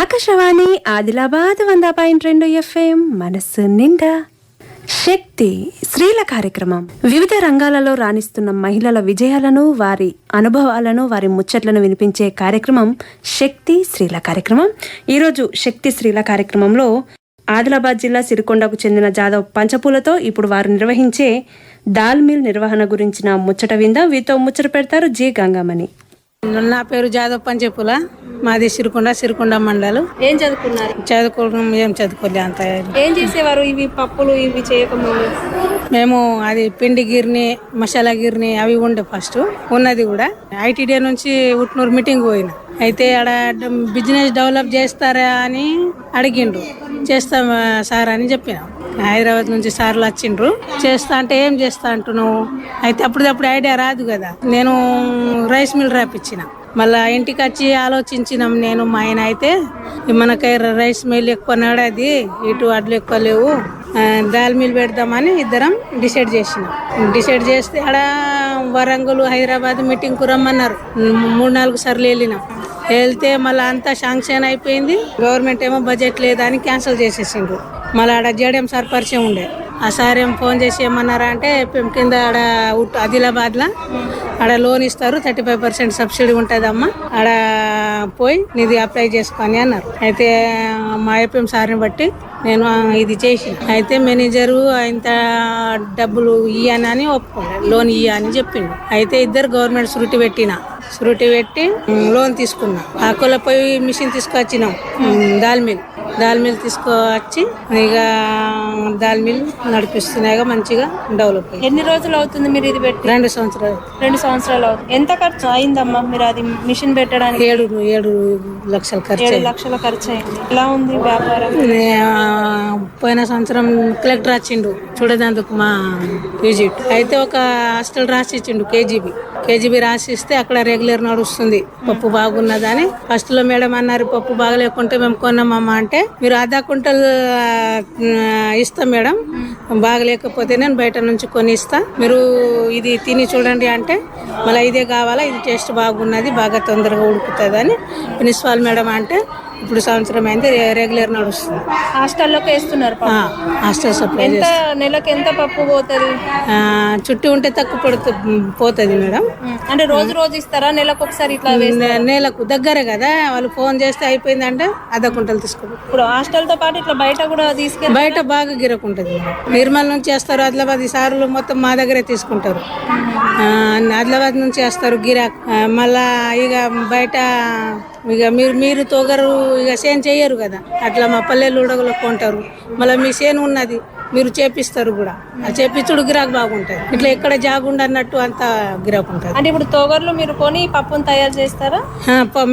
ఆకాశవాణి ఆదిలాబాద్ వంద పాయింట్ రెండు ఎఫ్ఎం మనస్సు నిండా. శక్తి స్త్రీల కార్యక్రమం. వివిధ రంగాలలో రాణిస్తున్న మహిళల విజయాలను వారి అనుభవాలను వారి ముచ్చట్లను వినిపించే కార్యక్రమం శక్తి స్త్రీల కార్యక్రమం. ఈరోజు శక్తి స్త్రీల కార్యక్రమంలో ఆదిలాబాద్ జిల్లా సిరికొండకు చెందిన జాదవ్ పంచపూలతో ఇప్పుడు వారు నిర్వహించే దాల్ మిల్ నిర్వహణ గురించిన ముచ్చట విందాం. వీతో ముచ్చట పెడతారు జి గంగామణి. నా పేరు జాదవ్ పంచేపుల మాది సిరికొండ సిరికొండ మండలం. ఏం చదువుకున్నారు? చదువుకోవడం ఏం చదువుకోలే అంత ఏం. చేసేవారు? ఇవి పప్పులు ఇవి చేయకముందు? మేము అది పిండి గిర్ని మసాలా గిర్ని అవి ఉండే ఫస్ట్. ఉన్నది కూడా. ఐటీడీ నుంచి ఉట్నూరు మీటింగ్ పోయిన. అయితే ఆడ బిజినెస్ డెవలప్ చేస్తారా అని అడిగిండ్రు. చేస్తాం సార్ అని చెప్పిన. హైదరాబాద్ నుంచి సార్లు వచ్చిండ్రు. చేస్తా అంటే ఏం చేస్తా అంటున్నావు? అయితే అప్పుడప్పుడు ఐడియా రాదు కదా. నేను రైస్ మిల్ రాపిచ్చిన. మళ్ళా ఇంటికి వచ్చి ఆలోచించినాం నేను మా ఆయన అయితే ఈ మనకై రైస్ మిల్ ఎక్కువ నడది ఇటు అడ్లు ఎక్కువ లేవు దాల్ మిల్ పెడదామని ఇద్దరం డిసైడ్ చేసినాం. డిసైడ్ చేస్తే ఆడ వరంగల్ హైదరాబాద్ మీటింగ్కు రమ్మన్నారు. మూడు నాలుగు సార్లు వెళ్ళినాం. వెళ్తే మళ్ళీ అంతా శాంక్షన్ అయిపోయింది. గవర్నమెంట్ ఏమో బడ్జెట్ లేదని క్యాన్సిల్ చేసేసిండ్రు. మళ్ళీ ఆడ జేడిఎం సార్ పరిచయం ఉండే. ఆ సార్ ఏం ఫోన్ చేసి ఏమన్నారా అంటే పెం కింద ఆడ ఉట్- ఆదిలాబాద్లో? ఆడ లోన్ ఇస్తారు థర్టీ ఫైవ్ పర్సెంట్ సబ్సిడీ ఉంటుందమ్మా. ఆడ పోయి నిధి అప్లై చేసుకొని అన్నారు. అయితే మా ఐపీఎం సార్ని బట్టి నేను ఇది చేసి అయితే మేనేజరు ఇంత డబ్బులు ఇయ్యనని ఒప్పుకోలేదు లోన్ ఇయ్య అని చెప్పిండు. అయితే ఇద్దరు గవర్నమెంట్ శృతి పెట్టిన. శృతి పెట్టి లోన్ తీసుకున్నా. ఆకుల పోయి మిషన్ తీసుకొచ్చినాం దాల్ మిల్. దాల్ మిల్ తీసుకొచ్చి ఇక దాల్ మిల్ నడిపిస్తున్నాయిగా మంచిగా డెవలప్ ఎన్ని రోజులు అవుతుంది మీరు ఇది పెట్టి? రెండు సంవత్సరాలు. రెండు సంవత్సరాలు అవుతుంది. ఎంత ఖర్చు అయిందమ్మా? మీరు అది మిషన్ పెట్టడానికి? ఏడు ఏడు లక్షల ఖర్చు ఏడు. లక్షల ఖర్చు అయింది. ఎలా ఉంది వ్యాపారం? పోయిన సంవత్సరం కలెక్టర్ వచ్చిండు చూడేందుకు మా విజిట్ అయితే ఒక హాస్టల్ రాసి ఇచ్చిండు కేజీబీ. కేజీబీ రాసి ఇస్తే అక్కడ రెగ్యులర్ నడుస్తుంది. పప్పు బాగున్నదని. ఫస్ట్లో మేడం అన్నారు పప్పు బాగలేకుంటే మేము కొన్నామమ్మా అంటే మీరు అర్ధ కుంటల్ ఇస్తాం మేడం. బాగలేకపోతే నేను బయట నుంచి కొని ఇస్తా మీరు ఇది తిని చూడండి అంటే మళ్ళీ ఇదే కావాలా? ఇది టేస్ట్ బాగున్నది బాగా తొందరగా ఉడుకుతుంది అని ప్రిన్సిపాల్ మేడం అంటే ఇప్పుడు సంవత్సరం అయింది రెగ్యులర్ నడుస్తుంది. హాస్టల్లోకి వేస్తున్నారు హాస్టల్ సప్లై ఎంత నెలకు ఎంత పప్పు పోతుంది? చుట్టూ ఉంటే తక్కువ పడుతు పోతుంది మేడం. అంటే రోజు రోజు ఇస్తారా? నెలకు ఒకసారి ఇట్లా నెలకు దగ్గరే కదా వాళ్ళు ఫోన్ చేస్తే అయిపోయిందంటే అర్ధ కుంటలు తీసుకుంటారు ఇప్పుడు హాస్టల్తో పాటు ఇట్లా బయట కూడా తీసుకెళ్ళి బయట బాగా గిరకుంటుంది. మేడం నిర్మల్ నుంచి వేస్తారు ఆదిలాబాద్ ఈ సార్లు మొత్తం మా దగ్గరే తీసుకుంటారు. ఆదిలాబాద్ నుంచి వేస్తారు గిరాక్. మళ్ళా ఇక బయట ఇక మీరు మీరు తొగరు ఇక సేన్ చేయరు కదా. అట్లా మా పల్లెలు ఉడగలో కొంటారు. మళ్ళీ మీ సేను ఉన్నది మీరు చేపిస్తారు కూడా. ఆ చేపించుడు గిరాక్ బాగుంటుంది. ఇట్లా ఎక్కడ జాగుండ అన్నట్టు అంత గిరాక్ ఉంటుంది. అంటే ఇప్పుడు తోగర్లు మీరు కొని పప్పును తయారు చేస్తారా?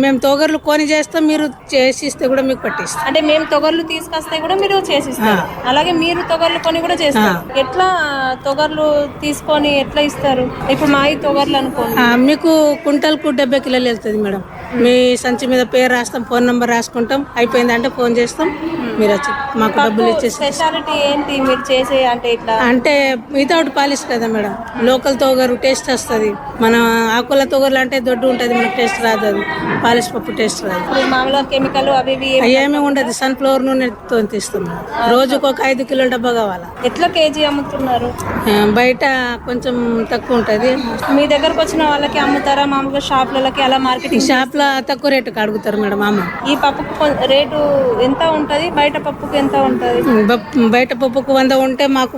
మేము తొగర్లు కొని చేస్తాం మీరు చేసిస్తే కూడా మీకు పట్టిస్తాం. అంటే మేము తొగర్లు తీసుకొస్తే కూడా మీరు చేసిస్తారు. అలాగే మీరు తొగర్లు కొని కూడా చేస్తారు. ఎట్లా తొగర్లు తీసుకొని ఎట్లా ఇస్తారు? ఇప్పుడు మా ఈ తొగర్లు అనుకోండి. మీకు కుంటల్కు డెబ్బై కిలోలు వెళ్తుంది మేడం. మీ సంచి మీద పేరు రాస్తాం ఫోన్ నెంబర్ రాసుకుంటాం. అయిపోయిందంటే ఫోన్ చేస్తాం. మీరు వచ్చి మాకు డబ్బులు ఇచ్చేసి స్పెషాలిటీ ఏంటి? మీరు చేసే అంటే ఇట్లా అంటే వితౌట్ పాలిష్ కదా మేడం. లోకల్ తోగరు టేస్ట్ వస్తుంది. మన ఆకుల తోగర్లు అంటే దొడ్డు ఉంటుంది మనకు టేస్ట్ రాదు అది. పాలిష్ పప్పు టేస్ట్ రాదు. మామూలుగా కెమికల్ అవి ఏమీ ఉండదు. సన్ఫ్లవర్ నూనెతో తీస్తాం. రోజుకు ఒక ఐదు కిలోల డబ్బా కావాలా. ఎట్లా కేజీ అమ్ముతున్నారు? బయట కొంచెం తక్కువ ఉంటుంది. మీ దగ్గరకు వచ్చిన వాళ్ళకి అమ్ముతారా? మామూలుగా షాపులకి అలా మార్కెటింగ్ షాప్లో తక్కువ రేటుకి అడుగుతారు మేడం అమ్మ. ఈ పప్పుకు రేటు ఎంత ఉంటది? బయట పప్పుకి ఎంత ఉంటది? బయట పప్పుకు వంద ఉంటే మాకు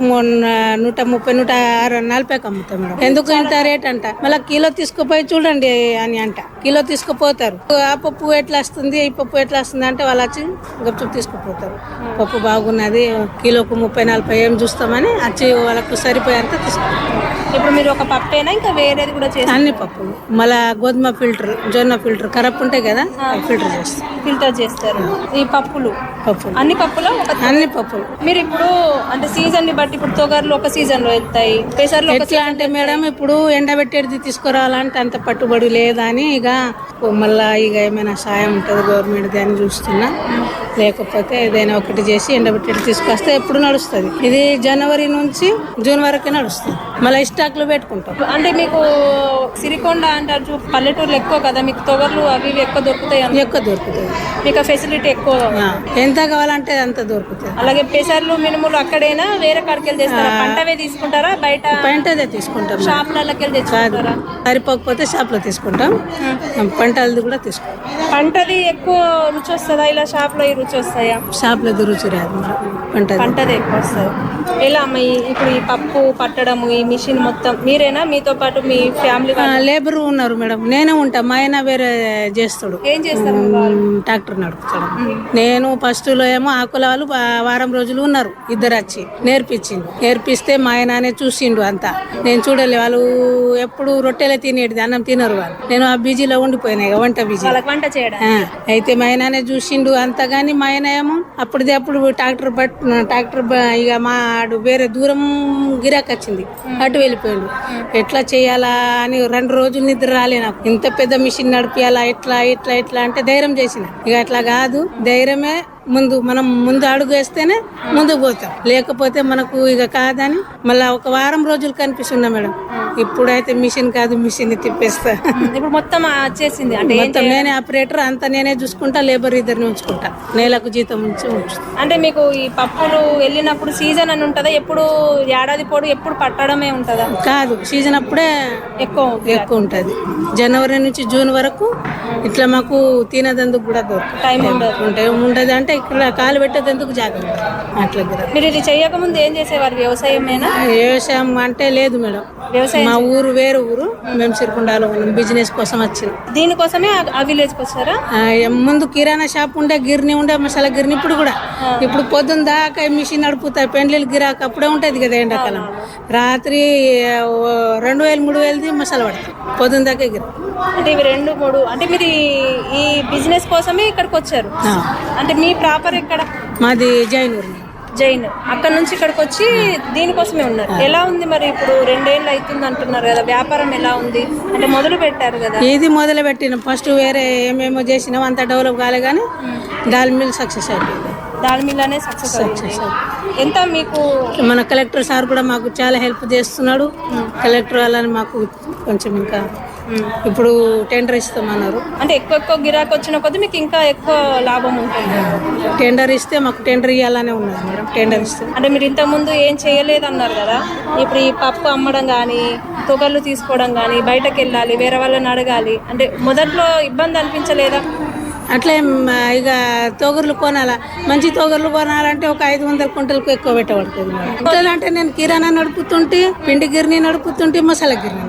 నూట ముప్పై నూట ఆరు నలభైకి అమ్ముతాం మేడం. ఎందుకు ఇంత రేట్ అంట? మళ్ళీ కిలో తీసుకుపోయి చూడండి అని అంట. కిలో తీసుకుపోతారు. ఆ పప్పు ఎట్లా వస్తుంది? ఈ పప్పు ఎట్లా వస్తుంది అంటే వాళ్ళు వచ్చి గప్చుప్ తీసుకుపోతారు. పప్పు బాగున్నది కిలోకు ముప్పై నలభై ఏం చూస్తామని వచ్చి వాళ్ళకు సరిపోయేంత తీసుకుంటారు ఇప్పుడు మీరు ఒక పప్పేనా? ఇంకా వేరేది కూడా చేసి అన్ని పప్పులు. మళ్ళా గోధుమ ఫిల్టర్ జొన్న ఫిల్టర్ కరప్ ఉంటాయి కదా ఫిల్టర్ చేస్తాం. ఫిల్టర్ చేస్తారు. ఈ పప్పులు? పప్పులు. అన్ని పప్పులో? ఒక అన్ని పప్పులు. మీరు ఇప్పుడు అంటే సీజన్ని బట్టి ఇప్పుడు తొగర్లు ఒక సీజన్లో వెళ్తాయి పెసర్లు ఎట్లా అంటే మేడం ఇప్పుడు ఎండబెట్టేది తీసుకురావాలంటే అంత పట్టుబడి లేదా అని ఇక మళ్ళా ఇక ఏమైనా సాయం ఉంటుంది గవర్నమెంట్ దాన్ని చూస్తున్నా. లేకపోతే ఏదైనా ఒకటి చేసి ఎండబెట్టి తీసుకొస్తే ఎప్పుడు నడుస్తుంది. ఇది జనవరి నుంచి జూన్ వరకే నడుస్తుంది. మళ్ళీ స్టాక్లు పెట్టుకుంటాం. అంటే మీకు సిరికొండ అంటారు పల్లెటూర్లు ఎక్కువ కదా మీకు తొగర్లు అవి ఎక్కువ దొరుకుతాయి ఎక్కువ దొరుకుతుంది మీకు ఫెసిలిటీ ఎక్కువ. ఎంత కావాలంటే అంత దొరుకుతుంది అలాగే పెసర్లు మినుములు అక్కడైనా వేరే కాడికి వెళ్ళి తెస్తారా పంటవే తీసుకుంటారా? బయట పంటదే తీసుకుంటాం. షాపులకి వెళ్ళి తెచ్చుకుంటారా? సరిపోకపోతే షాప్లో తీసుకుంటాం. పంటలది కూడా తీసుకుంటాం. పంటది ఎక్కువ రుచి వస్తుందా? ఇలా షాప్లో ఈ రుచి వస్తాయా? షాప్లో రుచి రాదు పంటది. పంటది ఎక్కువ వస్తుంది. ఎలా అమ్మ ఇప్పుడు ఈ పప్పు పట్టడము ఈ మిషన్ మొత్తం మీరేనా? మీతో పాటు మీ ఫ్యామిలీ లేబర్ ఉన్నారు మేడం. నేనే ఉంటా. మా ఆయన వేరే చేస్తాడు. ఏం చేస్తారు ఉమ్, ట్రాక్టర్ నడుపుతాడు. నేను ఫస్ట్లో ఏమో ఆకుల వాళ్ళు వా- వారం రోజులు ఉన్నారు. ఇద్దరు వచ్చి నేర్పించింది నేర్పిస్తే మా ఆయననే చూసిండు అంతా. నేను చూడలే వాళ్ళు ఎప్పుడు రొట్టెలే తినేది అన్నం తినరు వాళ్ళు. నేను ఆ బిజీలో ఉండిపోయినా ఇక వంట బిజీ. వాళ్ళకి వంట చేయడం? ఆ, అయితే మా ఆయననే చూసిండు అంతా. కానీ మా ఆయన ఏమో అప్పటిది అప్పుడు ట్రాక్టర్ బట్ ట్రాక్టర్ బ- ఇక మా ఆడు వేరే దూరం గిరాక్ వచ్చింది. అటు వెళ్ళిపోయిండు. ఎట్లా చేయాలా అని రెండు రోజులు నిద్ర రాలే నాకు. ఇంత పెద్ద మిషన్ నడిపియాలా ఎట్లా ఎట్లా ఎట్లా అంటే ధైర్యం చేసింది. ఇక అట్లా కాదు. ధైర్యమే ముందు మనం ముందు అడుగు వేస్తేనే ముందుకు పోతాం. లేకపోతే మనకు ఇక కాదని మళ్ళీ ఒక వారం రోజులు కనిపిస్తున్నా మేడం. ఇప్పుడైతే మిషన్ కాదు మిషన్ తిప్పేస్తా. ఇప్పుడు మొత్తం వచ్చేసింది. అంటే మొత్తం నేనే ఆపరేటర్ అంతా నేనే చూసుకుంటా లేబర్ ఇద్దరిని ఉంచుకుంటా. నెలకు జీతం ఉంచి ఉంచుతా. అంటే మీకు ఈ పప్పులు వెళ్ళినప్పుడు సీజన్ అని ఉంటుందా? ఎప్పుడు ఏడాది పొడు ఎప్పుడు పట్టడమే ఉంటుందా? కాదు సీజన్ అప్పుడే ఎక్కువ ఎక్కువ ఉంటుంది. జనవరి నుంచి జూన్ వరకు ఇట్లా మాకు తినేదందుకు కూడా దొరుకుతుంది టైం ఉండదు. ఉంటాయి ఉండదు అంటే ఇక్కడ కాలు పెట్టేందుకు జాగ్రత్త? అట్లా మీరు ఇది చేయకముందు ఏం చేసేవారు? వ్యవసాయమేనా? వ్యవసాయం అంటే లేదు మేడం. వ్యవసాయం మా ఊరు వేరే ఊరు. మేము సిరికొండలో ఉన్నాం. బిజినెస్ కోసం వచ్చినాం. దీనికోసమే ఆ- విలేజ్కి వచ్చారా? ముందు కిరాణా షాప్ ఉండే గిర్ని ఉండే మసాలా గిర్ని ఇప్పుడు కూడా. ఇప్పుడు పొద్దున్న దాకా మిషన్ నడుపుతాయి. పెండ్లీలు గిరాక అప్పుడే ఉంటుంది కదా ఎండాకాలం. రాత్రి రెండు వేలు మూడు వేలది మసాలా పడతాయి. పొద్దున్న దాకా గిరా అంటే ఇవి రెండు మూడు అంటే మీరు ఈ బిజినెస్ కోసమే ఇక్కడికి వచ్చారు. అంటే మీ ప్రాపర్ ఎక్కడ? మాది జైనూరు. జైన్ అక్కడ నుంచి ఇక్కడికి వచ్చి దీనికోసమే ఉన్నారు. ఎలా ఉంది మరి ఇప్పుడు రెండేళ్ళు అవుతుంది అంటున్నారు కదా వ్యాపారం ఎలా ఉంది? అంటే మొదలు పెట్టారు కదా. ఇది మొదలు పెట్టిన ఫస్ట్ వేరే ఏమేమో చేసినాం అంత డెవలప్ కాలే కానీ దాని మిల్ సక్సెస్ అయిపోయింది. దాని మీదనే సక్సెస్ అయింది. ఎంత మీకు మన కలెక్టర్ సార్ కూడా మాకు చాలా హెల్ప్ చేస్తున్నాడు. కలెక్టర్ వాళ్ళని మాకు కొంచెం ఇంకా ఇప్పుడు టెండర్ ఇస్తామన్నారు. అంటే ఎక్కువ ఎక్కువ గిరాకీ వచ్చిన కొద్దీ మీకు ఇంకా ఎక్కువ లాభం ఉంటుంది. టెండర్ ఇస్తే మాకు టెండర్ ఇవ్వాలనే ఉన్నది మేడం టెండర్ ఇస్తే. అంటే మీరు ఇంతకు ముందు ఏం చేయలేదు అన్నారు కదా? ఇప్పుడు ఈ పప్పు అమ్మడం కానీ తొగర్లు తీసుకోవడం కానీ బయటకు వెళ్ళాలి వేరే వాళ్ళని అడగాలి అంటే మొదట్లో ఇబ్బంది అనిపించలేదా? అట్లే ఇక తోగర్లు కొనాలా? మంచి తోగర్లు కొనాలంటే ఒక ఐదు వందల కుంటలకు ఎక్కువ పెట్టబడుతుంది అంటే నేను కిరాణా నడుపుతుంటే పిండి గిర్ని నడుపుతుంటే మసాలా గిర్ని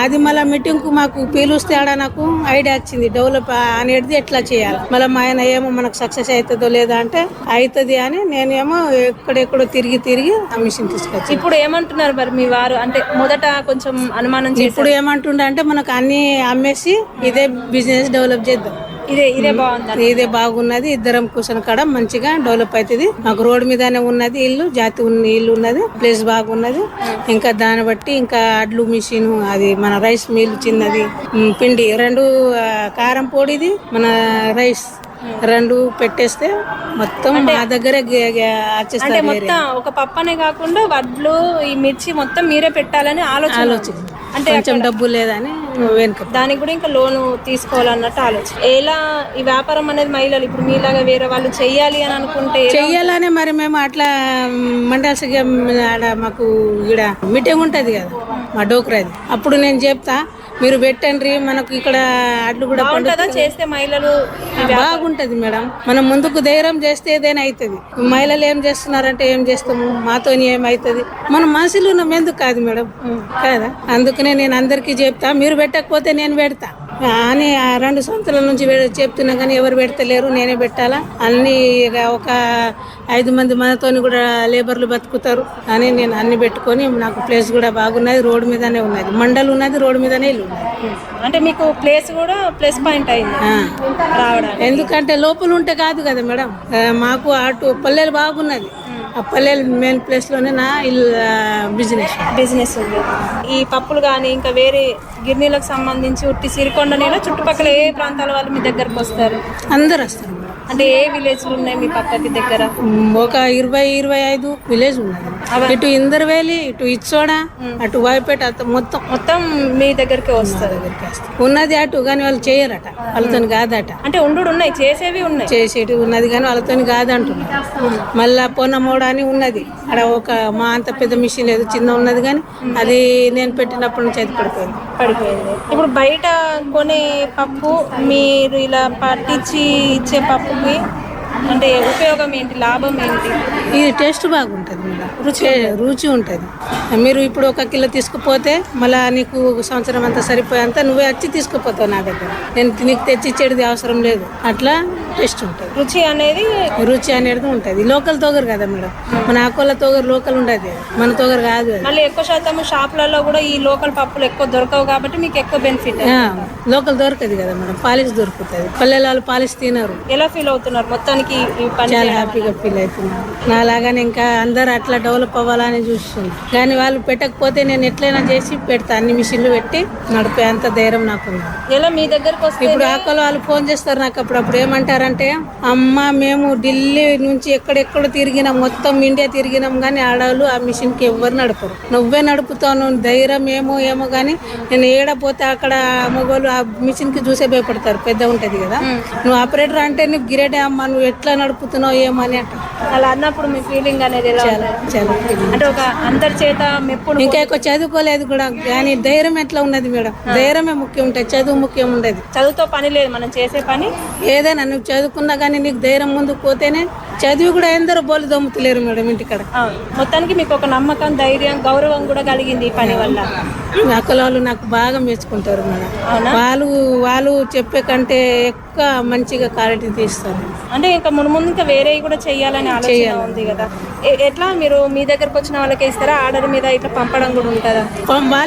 అది మళ్ళీ మీటింగ్కు మాకు పీలుస్తే ఆడ నాకు ఐడియా వచ్చింది. డెవలప్ అనేది ఎట్లా చేయాలి? మళ్ళీ మా ఆయన ఏమో మనకు సక్సెస్ అవుతుందో లేదా అంటే అవుతుంది అని నేనేమో ఎక్కడెక్కడో తిరిగి తిరిగి ఆ మిషన్ తీసుకొచ్చి ఇప్పుడు ఏమంటున్నారు మరి మీ వారు? అంటే మొదట కొంచెం అనుమానం ఇప్పుడు ఏమంటుండే అంటే మనకు అన్ని అమ్మేసి ఇదే బిజినెస్ డెవలప్ చేద్దాం. ఇదే ఇదే బాగుంది ఇదే బాగున్నది. ఇద్దరం కూర్చొని కాడ మంచిగా డెవలప్ అవుతుంది మాకు రోడ్ మీదనే ఉన్నది ఇల్లు జాతి ఉన్న ఇల్లు ఉన్నది ప్లేస్ బాగున్నది. ఇంకా దాన్ని బట్టి ఇంకా అడ్లు మిషన్ అది మన రైస్ మిల్ చిన్నది పిండి రెండు కారం పొడిది మన రైస్ రెండు పెట్టేస్తే మొత్తం మా దగ్గరే. మొత్తం ఒక పప్పనే కాకుండా వడ్లు ఈ మిర్చి మొత్తం మీరే పెట్టాలని ఆలోచన అంటే కొంచెం డబ్బు లేదని వెనుక. దానికి కూడా ఇంకా లోను తీసుకోవాలన్నట్టు ఆలోచన. ఎలా ఈ వ్యాపారం అనేది మహిళలు ఇప్పుడు మీలాగా వేరే వాళ్ళు చెయ్యాలి అని అనుకుంటే చెయ్యాలనే మరి మేము అట్లా మండల్సిగా ఆడ మాకు ఇక్కడ మీటింగ్ ఉంటుంది కదా మా డోక్రాది. అప్పుడు నేను చెప్తా మీరు పెట్టండి మనకు ఇక్కడ అడ్లు కూడా చేస్తే మహిళలు బాగుంటది మేడం. మనం ముందుకు ధైర్యం చేస్తే ఏదైనా అవుతుంది మహిళలు ఏం చేస్తున్నారంటే ఏం చేస్తాము? మాతో ఏమవుతుంది మనం మనుషులు ఉన్నాం ఎందుకు కాదు మేడం? కదా? అందుకనే నేను అందరికీ చెప్తా మీరు పెట్టకపోతే నేను పెడతా. అని ఆ రెండు సంవత్సరాల నుంచి చెప్తున్నా కానీ ఎవరు పెడతలేరు నేనే పెట్టాలా? అన్ని ఒక ఐదు మంది మనతోని కూడా లేబర్లు బతుకుతారు అని నేను అన్ని పెట్టుకొని నాకు ప్లేస్ కూడా బాగున్నది రోడ్డు మీదనే ఉన్నది. మండల్ ఉన్నది రోడ్డు మీదనే ఇల్లు అంటే మీకు ప్లేస్ కూడా ప్లస్ పాయింట్ అయింది ఎందుకంటే లోపల ఉంటే కాదు కదా మేడం. మాకు అటు పల్లెలు బాగున్నది. పల్లెలు మెయిన్ ప్లేస్లోనే నా ఇల్లు బిజినెస్ బిజినెస్ ఉంది. ఈ పప్పులు కానీ ఇంకా వేరే గిర్నీలకు సంబంధించి ఉట్టి సిరికొండనేనా చుట్టుపక్కల ఏ ప్రాంతాల వాళ్ళు మీ దగ్గరకు వస్తారు? అందరు వస్తారు అంటే ఏ విలేజ్లు ఉన్నాయి మీ పక్కకి దగ్గర? ఒక ఇరవై ఇరవై ఐదు విలేజ్ ఉన్నది ఇటు ఇందరవేలి ఇటు ఇచ్చోడ అటు వాయిపేట మొత్తం. మొత్తం మీ దగ్గరికి వస్తారు. ఉన్నది అటు కానీ వాళ్ళు చేయరట. వాళ్ళతో కాదట. అంటే ఉండు ఉన్నాయి చేసేవి ఉన్నాయి. చేసేటి ఉన్నది కానీ వాళ్ళతో కాదంటున్నారు. మళ్ళా పొన్నమోడ అని ఉన్నది. అక్కడ ఒక మా అంత పెద్ద మిషన్ లేదు చిన్న ఉన్నది కానీ అది నేను పెట్టినప్పటి నుంచి అది పడిపోయింది. పడిపోయింది. ఇప్పుడు బయట కొనే పప్పు మీరు ఇలా పట్టించి ఇచ్చే పప్పుకి అంటే ఉపయోగం ఏంటి? లాభం ఏంటి? ఇది టేస్ట్ బాగుంటుంది మేడం. రుచి రుచి ఉంటుంది. మీరు ఇప్పుడు ఒక కిలో తీసుకుపోతే మళ్ళా నీకు సంవత్సరం అంతా సరిపోయేంత నువ్వే వచ్చి తీసుకుపోతావు నా దగ్గర. నేను నీకు తెచ్చి ఇచ్చేది అవసరం లేదు. అట్లా టేస్ట్ ఉంటుంది. రుచి అనేది రుచి అనేది ఉంటుంది. లోకల్ తోగరు కదా మేడం. మన ఆకోళ్ళ తోగరు లోకల్ ఉండదు. మన తోగరు కాదు మళ్ళీ ఎక్కువ శాతం షాపులలో కూడా ఈ లోకల్ పప్పులు ఎక్కువ దొరకవు కాబట్టి మీకు ఎక్కువ బెనిఫిట్ లోకల్ దొరకదు కదా మేడం. పాలిష్ దొరుకుతుంది. పల్లెల వాళ్ళు పాలిష్ తినరు. ఎలా ఫీల్ అవుతున్నారు? మొత్తానికి ఈ పని చాలా హ్యాపీగా ఫీల్ అవుతున్నారు నాలాగానే ఇంకా అందరు అట్లా డెవలప్ అవ్వాలని చూస్తుంది కానీ వాళ్ళు పెట్టకపోతే నేను ఎట్లయినా చేసి పెడతా. అన్ని మిషన్లు పెట్టి నడిపే అంత ధైర్యం నాకుంది ఎలా మీ దగ్గరకు వస్తే ఇప్పుడు ఆకలి వాళ్ళు ఫోన్ చేస్తారు నాకు అప్పుడప్పుడు ఏమంటారంటే అమ్మ మేము ఢిల్లీ నుంచి ఎక్కడెక్కడ తిరిగినాం. మొత్తం ఇండియా తిరిగినాం. కానీ ఆడవాళ్ళు ఆ మిషన్కి ఎవ్వరు నడపరు. నువ్వే నడుపుతావు. నువ్వు ధైర్యం ఏమో ఏమో కానీ నేను ఏడపోతే అక్కడ మగవాళ్ళు ఆ మిషన్కి చూసే భయపడతారు. పెద్ద ఉంటది కదా. నువ్వు ఆపరేటర్ అంటే నువ్వు గిరేటే అమ్మ నువ్వు ఎట్లా నడుపుతున్నావు ఏమో అని అంటారు అలా అన్నప్పుడు మీ ఫీలింగ్ అనేది ఎలా? చాలా అంటే ఒక అందరి చేత మెప్పుడు ఇంకా ఎక్కువ చదువుకోలేదు కూడా కానీ ధైర్యం ఎట్లా ఉన్నది మేడం? ధైర్యమే ముఖ్యం ఉంటుంది చదువు ముఖ్యం ఉండదు. చదువుతో పని లేదు మనం చేసే పని? ఏదైనా నువ్వు చదువుకున్నా కానీ నీకు ధైర్యం ముందుకు పోతేనే చదివి కూడా ఎందరో బోలు దమ్ముతలేరు మేడం ఇంటికాడ. మొత్తానికి మీకు ఒక నమ్మకం ధైర్యం గౌరవం కూడా కలిగింది ఈ పని వల్ల. అక్కల వాళ్ళు నాకు బాగా మెచ్చుకుంటారు మేడం. వాళ్ళు వాళ్ళు చెప్పే కంటే ఎక్కువ మంచిగా క్వాలిటీ తీస్తారు. అంటే ఇంకా ముందు ముందు ఇంకా వేరే కూడా చెయ్యాలని ఆలోచన ఉంది కదా. ఎట్లా మీరు మీ దగ్గరకు వచ్చిన వాళ్ళకి ఇస్తారా? ఆర్డర్ మీద ఇట్లా పంపడం కూడా ఉంటుందా?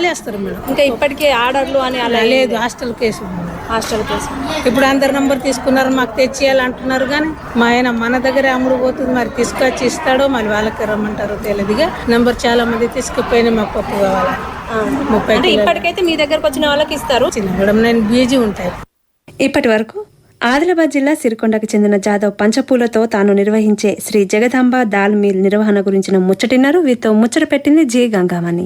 వేస్తారు మేడం. ఇంకా ఇప్పటికే ఆర్డర్లు అని అలా లేదు హాస్టల్ కేసు. హాస్టల్ కోసం. ఇప్పుడు అందరు నంబర్ తీసుకున్నారు మాకు తెచ్చేయాలి అంటున్నారు కానీ మా ఆయన మన దగ్గరే అమ్ముడు పోతుంది మరి తీసుకొచ్చి ఇస్తాడో మరి వాళ్ళకి రమ్మంటారో తెలియదుగా నంబర్ చాలా మంది తీసుకుపోయినా మాకు పప్పు కావాలి? ముప్పై ఇప్పటికైతే మీ దగ్గరకు వచ్చిన వాళ్ళకి ఇస్తారు? చిన్న మేడం నేను బీజీ ఉంటాయి. ఇప్పటి వరకు ఆదిలాబాద్ జిల్లా సిరికొండకు చెందిన జాదవ్ పంచపూలతో తాను నిర్వహించే శ్రీ జగదాంబ దాల్ మిల్ నిర్వహణ గురించిన ముచ్చటిన్నారు. వీరితో ముచ్చట పెట్టింది జే గంగామణి.